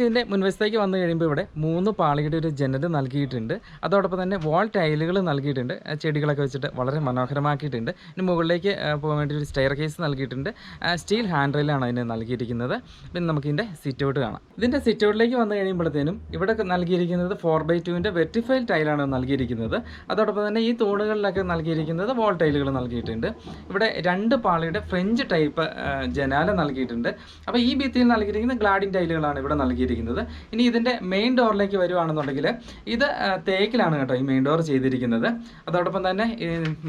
നമുക്ക് ഇതിന്റെ മുൻവശത്തേക്ക് വന്നു കഴിയുമ്പോൾ ഇവിടെ മൂന്ന് പാളിയുടെ ഒരു ജനൽ നൽകിയിട്ടുണ്ട്. അതോടൊപ്പം തന്നെ വാൾ ടൈലുകൾ നൽകിയിട്ടുണ്ട്. ചെടികളൊക്കെ വെച്ചിട്ട് വളരെ മനോഹരമാക്കിയിട്ടുണ്ട്. ഇനി മുകളിലേക്ക് പോകാൻ വേണ്ടി ഒരു സ്റ്റെയർ കേസ് നൽകിയിട്ടുണ്ട്. സ്റ്റീൽ ഹാൻഡ് റെയിലാണ് അതിന് നൽകിയിരിക്കുന്നത്. പിന്നെ നമുക്കിതിന്റെ സിറ്റ് ഔട്ട് കാണാം. ഇതിന്റെ സിറ്റ് ഔട്ടിലേക്ക് വന്നു കഴിയുമ്പോഴത്തേനും ഇവിടെ നൽകിയിരിക്കുന്നത് ഫോർ ബൈ ടുവിന്റെ വെറ്റിഫൈൽ ടൈലാണ് നൽകിയിരിക്കുന്നത്. അതോടൊപ്പം തന്നെ ഈ തൂണുകളിലൊക്കെ നൽകിയിരിക്കുന്നത് വാൾ ടൈലുകൾ നൽകിയിട്ടുണ്ട്. ഇവിടെ രണ്ട് പാളിയുടെ ഫ്രഞ്ച് ടൈപ്പ് ജനാല നൽകിയിട്ടുണ്ട്. അപ്പോൾ ഈ ഭിത്തിയിൽ നൽകിയിരിക്കുന്ന ഗ്ലാഡിൻ ടൈലുകളാണ് ഇവിടെ നൽകിയിരിക്കുന്നത്. ഇനി ഇതിന്റെ മെയിൻ ഡോറിലേക്ക് വരുവാണെന്നുണ്ടെങ്കിൽ ഇത് തേക്കിലാണ് കേട്ടോ ഈ മെയിൻ ഡോർ ചെയ്തിരിക്കുന്നത്. അതോടൊപ്പം തന്നെ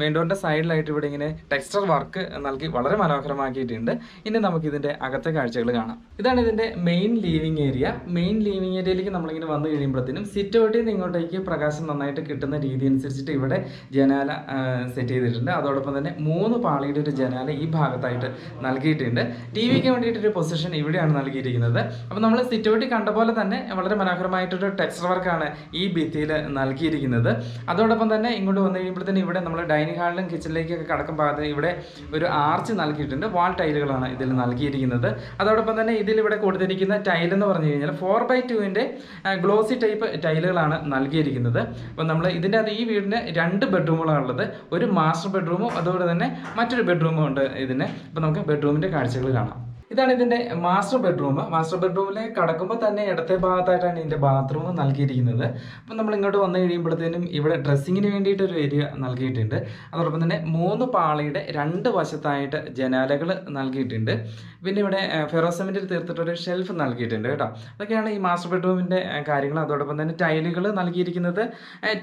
മെയിൻ ഡോറിന്റെ സൈഡിലായിട്ട് ഇവിടെ ഇങ്ങനെ ടെക്സ്ചർ വർക്ക് നൽകി വളരെ മനോഹരമാക്കിയിട്ടുണ്ട്. ഇനി നമുക്ക് ഇതിന്റെ അകത്തെ കാഴ്ചകൾ കാണാം. ഇതാണ് ഇതിന്റെ main living area main living ഏരിയയിലേക്ക് നമ്മളിങ്ങനെ വന്നു കഴിയുമ്പോഴത്തേനും സിറ്റ് ഔട്ടിൽ നിന്ന് ഇങ്ങോട്ടേക്ക് പ്രകാശം നന്നായിട്ട് കിട്ടുന്ന രീതി അനുസരിച്ചിട്ട് ഇവിടെ ജനാല സെറ്റ് ചെയ്തിട്ടുണ്ട്. അതോടൊപ്പം തന്നെ മൂന്ന് പാളിയുടെ ഒരു ജനാല ഈ ഭാഗത്തായിട്ട് നൽകിയിട്ടുണ്ട്. ടി വിക്ക് വേണ്ടിയിട്ടൊരു പൊസിഷൻ ഇവിടെയാണ് നൽകിയിരിക്കുന്നത്. അപ്പോൾ നമ്മൾ സിറ്റ് ഔട്ടിൽ കണ്ട പോലെ തന്നെ വളരെ മനോഹരമായിട്ടൊരു ടെക്സ്റ്റർ വർക്കാണ് ഈ ഭിത്തിയിൽ നൽകിയിരിക്കുന്നത്. അതോടൊപ്പം തന്നെ ഇങ്ങോട്ട് വന്നു കഴിയുമ്പോഴത്തേന് ഇവിടെ നമ്മൾ ഡൈനിങ് ഹാളിലും കിച്ചണിലേക്കൊക്കെ കടക്കും ഭാഗത്ത് ഇവിടെ ഒരു ആർച്ച് നൽകിയിട്ടുണ്ട്. വാൾ ടൈലുകളാണ് ഇതിൽ നൽകിയിരിക്കുന്നത്. അതോടൊപ്പം തന്നെ ഇതിൽ ഇവിടെ കൊടുത്തിരിക്കുന്ന ടൈൽ എന്ന് പറഞ്ഞു കഴിഞ്ഞാൽ ഫോർ ബൈ ടുവിന്റെ ഗ്ലോസി ടൈപ്പ് ടൈലുകളാണ് നൽകിയിരിക്കുന്നത്. അപ്പം നമ്മൾ ഇതിന്റെ അത് ഈ വീടിന് രണ്ട് ബെഡ്റൂമുകളാണുള്ളത് ഒരു മാസ്റ്റർ ബെഡ്റൂമും അതുപോലെ തന്നെ മറ്റൊരു ബെഡ്റൂമും ഉണ്ട് ഇതിന്. അപ്പം നമുക്ക് ബെഡ്റൂമിന്റെ കാഴ്ചകൾ കാണാം. ഇതാണ് ഇതിന്റെ മാസ്റ്റർ ബെഡ്റൂം മാസ്റ്റർ ബെഡ്റൂമിൽ കടക്കുമ്പോൾ തന്നെ ഇടത്തെ ഭാഗത്തായിട്ടാണ് ഇതിന്റെ ബാത്റൂം നൽകിയിരിക്കുന്നത്. അപ്പം നമ്മൾ ഇങ്ങോട്ട് വന്നു കഴിയുമ്പോഴത്തേനും ഇവിടെ ഡ്രസ്സിങ്ങിന് വേണ്ടിയിട്ട് ഒരു ഏരിയ നൽകിയിട്ടുണ്ട്. അതോടൊപ്പം തന്നെ മൂന്ന് പാളിയുടെ രണ്ട് വശത്തായിട്ട് ജനാലകൾ നൽകിയിട്ടുണ്ട്. പിന്നെ ഇവിടെ ഫെറോസമെന്റിൽ തീർത്തിട്ടൊരു ഷെൽഫ് നൽകിയിട്ടുണ്ട് കേട്ടോ. അതൊക്കെയാണ് ഈ മാസ്റ്റർ ബെഡ്റൂമിന്റെ കാര്യങ്ങൾ. അതോടൊപ്പം തന്നെ ടൈലുകൾ നൽകിയിരിക്കുന്നത്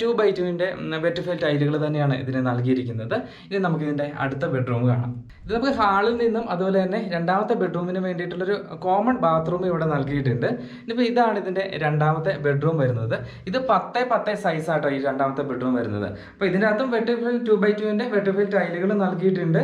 ടു ബൈ ടുവിന്റെ വെറ്റിഫൈൽ ടൈലുകൾ തന്നെയാണ് ഇതിന് നൽകിയിരിക്കുന്നത്. ഇനി നമുക്ക് ഇതിന്റെ അടുത്ത ബെഡ്റൂം കാണാം. ഇത് നമുക്ക് ഹാളിൽ നിന്നും അതുപോലെ തന്നെ രണ്ടാമത്തെ ബെഡ്റൂമിന് വേണ്ടിയിട്ടുള്ളൊരു കോമൺ ബാത്റൂം ഇവിടെ നൽകിയിട്ടുണ്ട്. ഇനിയിപ്പോൾ ഇതാണ് ഇതിന്റെ രണ്ടാമത്തെ ബെഡ്റൂം വരുന്നത്. ഇത് പത്ത് പത്ത് സൈസ് ആട്ടോ ഈ രണ്ടാമത്തെ ബെഡ്റൂം വരുന്നത്. അപ്പോൾ ഇതിനകത്തും വെട്ടിഫിൽ ടു ബൈ ടുവിന്റെ വെട്ടിഫിൽ ടൈലുകൾ നൽകിയിട്ടുണ്ട്.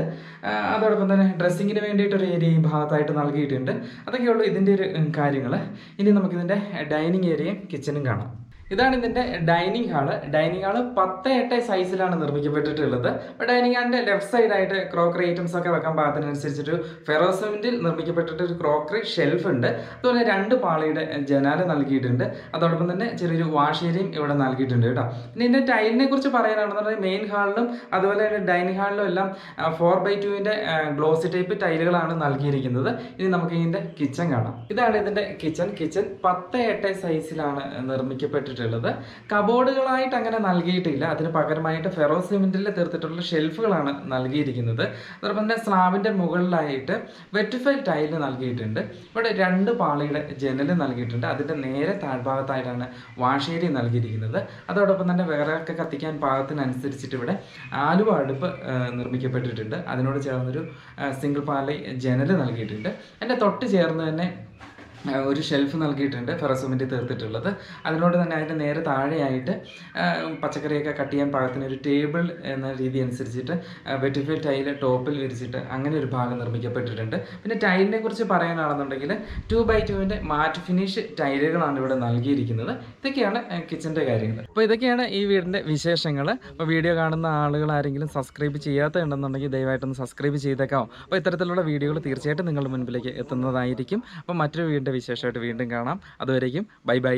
അതോടൊപ്പം തന്നെ ഡ്രസ്സിങ്ങിന് വേണ്ടിയിട്ടൊരു ഏരിയ ഈ ഭാഗത്തായിട്ട് നൽകിയിട്ടുണ്ട്. അതൊക്കെയുള്ളൂ ഇതിന്റെ ഒരു കാര്യങ്ങൾ ഇനി നമുക്കിതിന്റെ ഡൈനിങ് ഏരിയയും കിച്ചണും കാണാം. ഇതാണ് ഇതിന്റെ ഡൈനിങ് ഹാൾ ഡൈനിങ് ഹാൾ പത്ത് എട്ട് സൈസിലാണ് നിർമ്മിക്കപ്പെട്ടിട്ടുള്ളത്. ഡൈനിങ് ഹാളിന്റെ ലെഫ്റ്റ് സൈഡായിട്ട് ക്രോക്കറി ഐറ്റംസ് ഒക്കെ വെക്കാൻ പാകത്തിനനുസരിച്ചൊരു ഫെറോസിമെന്റിൽ നിർമ്മിക്കപ്പെട്ടിട്ട് ഒരു ക്രോക്കറി ഷെൽഫ് ഉണ്ട്. അതുപോലെ രണ്ട് പാളിയുടെ ജനാല നൽകിയിട്ടുണ്ട്. അതോടൊപ്പം തന്നെ ചെറിയൊരു വാഷ് ഏരിയയും ഇവിടെ നൽകിയിട്ടുണ്ട് കേട്ടോ. പിന്നെ ഇതിന്റെ ടൈലിനെ കുറിച്ച് പറയാനാണെന്നുണ്ടെങ്കിൽ മെയിൻ ഹാളിലും അതുപോലെ തന്നെ ഡൈനിങ് ഹാളിലും എല്ലാം ഫോർ ബൈ ടുവിന്റെ ഗ്ലോസി ടൈപ്പ് ടൈലുകളാണ് നൽകിയിരിക്കുന്നത്. ഇനി നമുക്ക് ഇതിന്റെ കിച്ചൺ കാണാം. ഇതാണ് ഇതിന്റെ കിച്ചൺ കിച്ചൺ പത്ത് എട്ട് സൈസിലാണ് നിർമ്മിക്കപ്പെട്ടിട്ടുള്ളത്. കബോർഡുകളായിട്ട് അങ്ങനെ നൽകിയിട്ടില്ല. അതിന് പകരമായിട്ട് ഫെറോ സിമെന്റിൽ തീർത്തിട്ടുള്ള ഷെൽഫുകളാണ് നൽകിയിരിക്കുന്നത്. അതോടൊപ്പം തന്നെ സ്ലാബിന്റെ മുകളിലായിട്ട് വെറ്റിഫൈഡ് ടൈൽ നൽകിയിട്ടുണ്ട്. ഇവിടെ രണ്ട് പാളിയുടെ ജനൽ നൽകിയിട്ടുണ്ട്. അതിന്റെ നേരെ താഴ്ഭാഗത്തായിട്ടാണ് വാഷേരി നൽകിയിരിക്കുന്നത്. അതോടൊപ്പം തന്നെ വിറകൊക്കെ കത്തിക്കാൻ പാകത്തിനനുസരിച്ചിട്ട് ഇവിടെ ആലുവ അടുപ്പ് നിർമ്മിക്കപ്പെട്ടിട്ടുണ്ട്. അതിനോട് ചേർന്നൊരു സിംഗിൾ പാളി ജനൽ നൽകിയിട്ടുണ്ട്. എന്റെ തൊട്ട് ചേർന്ന് തന്നെ ഒരു ഷെൽഫ് നൽകിയിട്ടുണ്ട് ഫെറസുമിന്റെ തീർത്തിട്ടുള്ളത്. അതിനോട് തന്നെ അതിന്റെ നേരെ താഴെയായിട്ട് പച്ചക്കറിയൊക്കെ കട്ട് ചെയ്യാൻ പാകത്തിന് ഒരു ടേബിൾ എന്ന രീതി അനുസരിച്ചിട്ട് വെറ്റിഫൈ ടൈൽ ടോപ്പിൽ വിരിച്ചിട്ട് അങ്ങനെ ഒരു ഭാഗം നിർമ്മിക്കപ്പെട്ടിട്ടുണ്ട്. പിന്നെ ടൈലിനെ കുറിച്ച് പറയാനാണെന്നുണ്ടെങ്കിൽ ടു ബൈ ടുവിന്റെ മാറ്റ് ഫിനിഷ് ടൈലുകളാണ് ഇവിടെ നൽകിയിരിക്കുന്നത്. ഇതൊക്കെയാണ് കിച്ചന്റെ കാര്യങ്ങൾ. അപ്പോൾ ഇതൊക്കെയാണ് ഈ വീടിന്റെ വിശേഷങ്ങൾ. അപ്പോൾ വീഡിയോ കാണുന്ന ആളുകൾ ആരെങ്കിലും സബ്സ്ക്രൈബ് ചെയ്യാത്തതുണ്ടെന്നുണ്ടെങ്കിൽ ദയവായിട്ടൊന്ന് സബ്സ്ക്രൈബ് ചെയ്തേക്കാം അപ്പോൾ ഇത്തരത്തിലുള്ള വീഡിയോകൾ തീർച്ചയായിട്ടും നിങ്ങളുടെ മുൻപിലേക്ക് എത്തുന്നതായിരിക്കും. അപ്പോൾ മറ്റൊരു വീടിന്റെ വിശേഷമായിട്ട് വീണ്ടും കാണാം. അതുവരേക്കും ബൈ ബൈ.